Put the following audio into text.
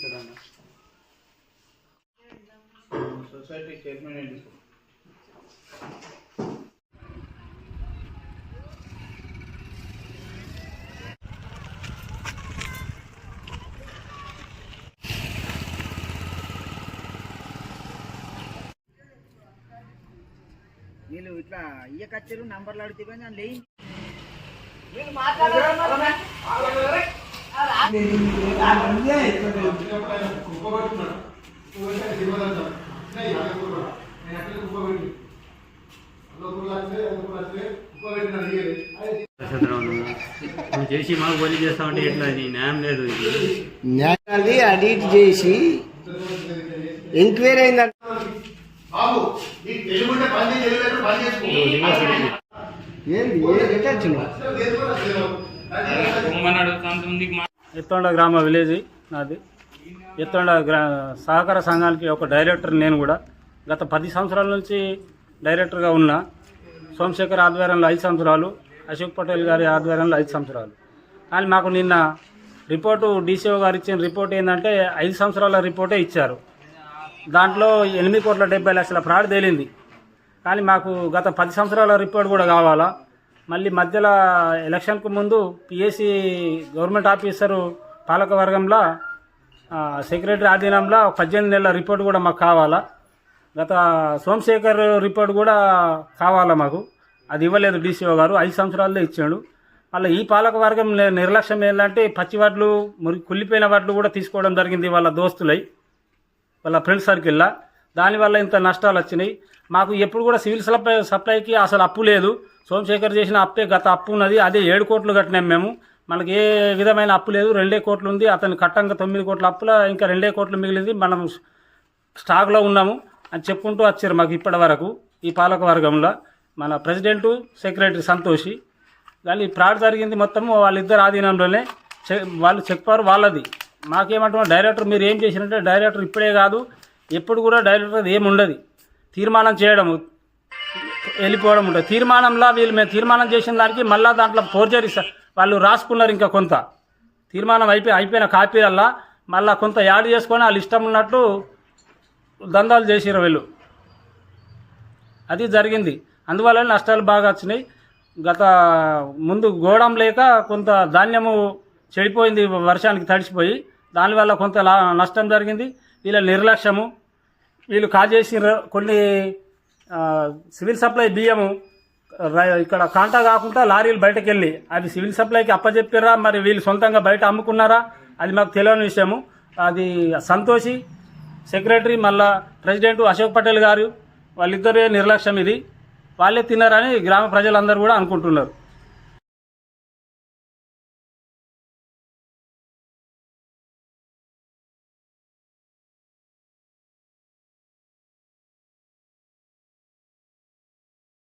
ఇస్తాడన్న society chairman ఏంటి వీళ్ళు ఇట్లా ఇయ్యకచ్చారు నంబర్లు అడిగితే కానీ లేని చంద్రబాబు నువ్వు చేసి మాకు బలి చేస్తామంటే ఎట్లా? న్యాయం లేదు న్యాయాన్ని అడిట్ చేసి ఎంక్వైరీ అయిందంట. ఏంది? ఎట్లా వచ్చినావు? ఎత్తండ గ్రామ విలేజ్ నాది. ఎత్తండ గ్రా సహకార సంఘానికి ఒక డైరెక్టర్ నేను కూడా. గత పది సంవత్సరాల నుంచి డైరెక్టర్గా ఉన్నా. సోమశేఖర్ ఆధ్వర్యంలో ఐదు సంవత్సరాలు అశోక్ పటేల్ గారి ఆధ్వర్యంలో ఐదు సంవత్సరాలు. కానీ మాకు నిన్న రిపోర్టు డీసీఓ గారు ఇచ్చిన రిపోర్ట్ ఏంటంటే ఐదు సంవత్సరాల రిపోర్టే ఇచ్చారు. దాంట్లో ఎనిమిది కోట్ల డెబ్బై లక్షల ఫ్రాడ్ తేలింది. కానీ మాకు గత పది సంవత్సరాల రిపోర్ట్ కూడా కావాలా? మళ్ళీ మధ్యలో ఎలక్షన్కు ముందు పిఎస్సి గవర్నమెంట్ ఆఫీసరు పాలక వర్గంలో సెక్రటరీ ఆధీనంలో పద్దెనిమిది నెలల రిపోర్ట్ కూడా మాకు కావాలా? గత సోమశేఖర్ రిపోర్ట్ కూడా కావాలా మాకు? అది ఇవ్వలేదు డీసీఓ గారు ఐదు సంవత్సరాల్లో ఇచ్చాడు. మళ్ళీ ఈ పాలక వర్గం నిర్లక్ష్యం ఏంటంటే పచ్చి వడ్లు మురి కుళ్ళిపోయిన వడ్లు కూడా తీసుకోవడం జరిగింది వాళ్ళ దోస్తులై వాళ్ళ ఫ్రెండ్ సర్కిల్లో. దానివల్ల ఇంత నష్టాలు వచ్చినాయి. మాకు ఎప్పుడు కూడా సివిల్ సప్లై సప్లైకి అసలు అప్పు లేదు. సోమశేఖర్ చేసిన అప్పే గత అప్పు ఉన్నది. అదే ఏడు కోట్లు కట్టినాం మేము. మనకి ఏ విధమైన అప్పు లేదు. రెండే కోట్లు ఉంది. అతను కట్టంగా తొమ్మిది కోట్ల అప్పుల ఇంకా రెండే కోట్లు మిగిలింది. మనం స్టాక్లో ఉన్నాము అని చెప్పుకుంటూ వచ్చారు మాకు ఇప్పటి వరకు ఈ పాలక వర్గంలో. మన ప్రెసిడెంటు సెక్రటరీ సంతోషి. కానీ ఈ ఫ్రాడ్ జరిగింది మొత్తం వాళ్ళిద్దరు ఆధీనంలోనే. చె- వాళ్ళు చెప్పారు వాళ్ళది. మాకేమంటున్నారు? డైరెక్టర్ మీరు ఏం చేసినట్టే డైరెక్టర్ ఇప్పుడే కాదు. ఎప్పుడు కూడా డైరెక్టర్ ఏమి ఉండదు. తీర్మానం చేయడం వెళ్ళిపోవడం ఉంటుంది తీర్మానంలో వీళ్ళు మేము తీర్మానం చేసిన దానికి మళ్ళీ దాంట్లో ఫోర్జరీ వాళ్ళు రాసుకున్నారు ఇంకా కొంత. తీర్మానం అయిపోయి అయిపోయిన కాపీలల్లా మళ్ళీ కొంత యాడ్ చేసుకొని వాళ్ళు ఇష్టం ఉన్నట్లు దందాలు చేసిరు వీళ్ళు. అది జరిగింది. అందువల్ల నష్టాలు బాగా వచ్చినాయి. గత ముందు గోడం లేక కొంత ధాన్యము చెడిపోయింది వర్షానికి తడిసిపోయి దానివల్ల కొంత లా నష్టం జరిగింది. వీళ్ళ నిర్లక్ష్యము వీళ్ళు కాజేసి కొన్ని సివిల్ సప్లై బియ్యము ఇక్కడ కాంటా కాకుండా లారీలు బయటకు వెళ్ళి అవి సివిల్ సప్లైకి అప్పచెప్పారా మరి వీళ్ళు సొంతంగా బయట అమ్ముకున్నారా? అది మాకు తెలియని విషయము. అది సంతోషి సెక్రటరీ మళ్ళా ప్రెసిడెంట్ అశోక్ పటేల్ గారు వాళ్ళిద్దరే నిర్లక్ష్యం ఇది. వాళ్ళే తిన్నారని గ్రామ ప్రజలందరూ కూడా అనుకుంటున్నారు.